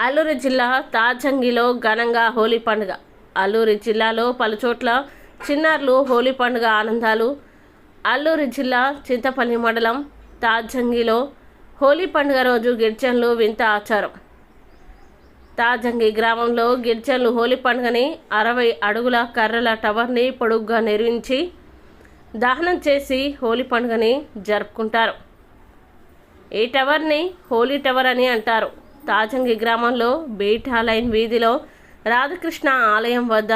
అల్లూరు జిల్లా తాజంగిలో ఘనంగా హోలీ పండుగ. అల్లూరు జిల్లాలో పలుచోట్ల చిన్నారులు హోలీ పండుగ ఆనందాలు. అల్లూరు జిల్లా చింతపల్లి మండలం తాజంగిలో హోలీ పండుగ రోజు గిరిజనులు వింత ఆచారం. తాజంగి గ్రామంలో గిరిజనులు హోలీ పండుగని అరవై అడుగుల కర్రల టవర్ని పొడుగ్గా నిర్మించి దహనం చేసి హోలీ పండుగని జరుపుకుంటారు. ఈ టవర్ని హోలీ టవర్ అని అంటారు. తాజంగి గ్రామంలో బీటా లైన్ వీధిలో రాధాకృష్ణ ఆలయం వద్ద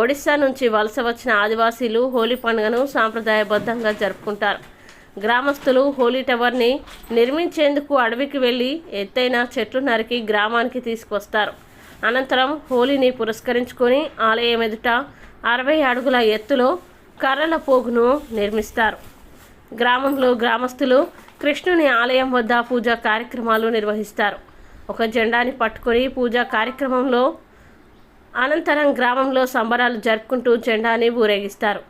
ఒడిశా నుంచి వలస వచ్చిన ఆదివాసీలు హోలీ పండుగను సాంప్రదాయబద్ధంగా జరుపుకుంటారు. గ్రామస్తులు హోలీ టవర్ని నిర్మించేందుకు అడవికి వెళ్ళి ఎత్తైన చెట్లు నరికి గ్రామానికి తీసుకొస్తారు. అనంతరం హోలీని పురస్కరించుకొని ఆలయం ఎదుట అరవై అడుగుల ఎత్తులో కర్రల పోగును నిర్మిస్తారు. గ్రామంలో గ్రామస్తులు కృష్ణుని ఆలయం వద్ద పూజా కార్యక్రమాలు నిర్వహిస్తారు. ఒక జెండాని పట్టుకొని పూజా కార్యక్రమంలో అనంతరం గ్రామంలో సంబరాలు జరుపుకుంటూ జెండాని ఊరేగిస్తారు.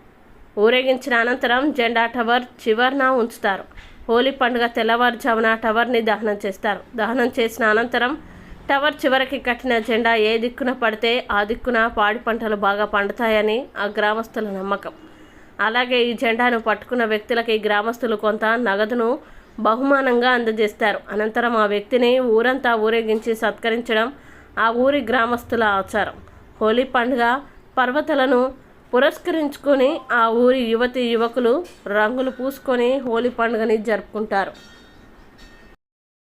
ఊరేగించిన అనంతరం జెండా టవర్ చివర్న ఉంచుతారు. హోలీ పండుగ తెల్లవారుజామున టవర్ని దహనం చేస్తారు. దహనం చేసిన అనంతరం టవర్ చివరికి కట్టిన జెండా ఏ దిక్కున పడితే ఆ దిక్కున పాడి పంటలు బాగా పండుతాయని ఆ గ్రామస్తుల నమ్మకం. అలాగే ఈ జెండాను పట్టుకున్న వ్యక్తులకి గ్రామస్తులు కొంత నగదును బహుమానంగా అందజేస్తారు. అనంతరం ఆ వ్యక్తిని ఊరంతా ఊరేగించి సత్కరించడం ఆ ఊరి గ్రామస్తుల ఆచారం. హోలీ పండుగ పర్వతలను పురస్కరించుకొని ఆ ఊరి యువతి యువకులు రంగులు పూసుకొని హోలీ పండుగని జరుపుకుంటారు.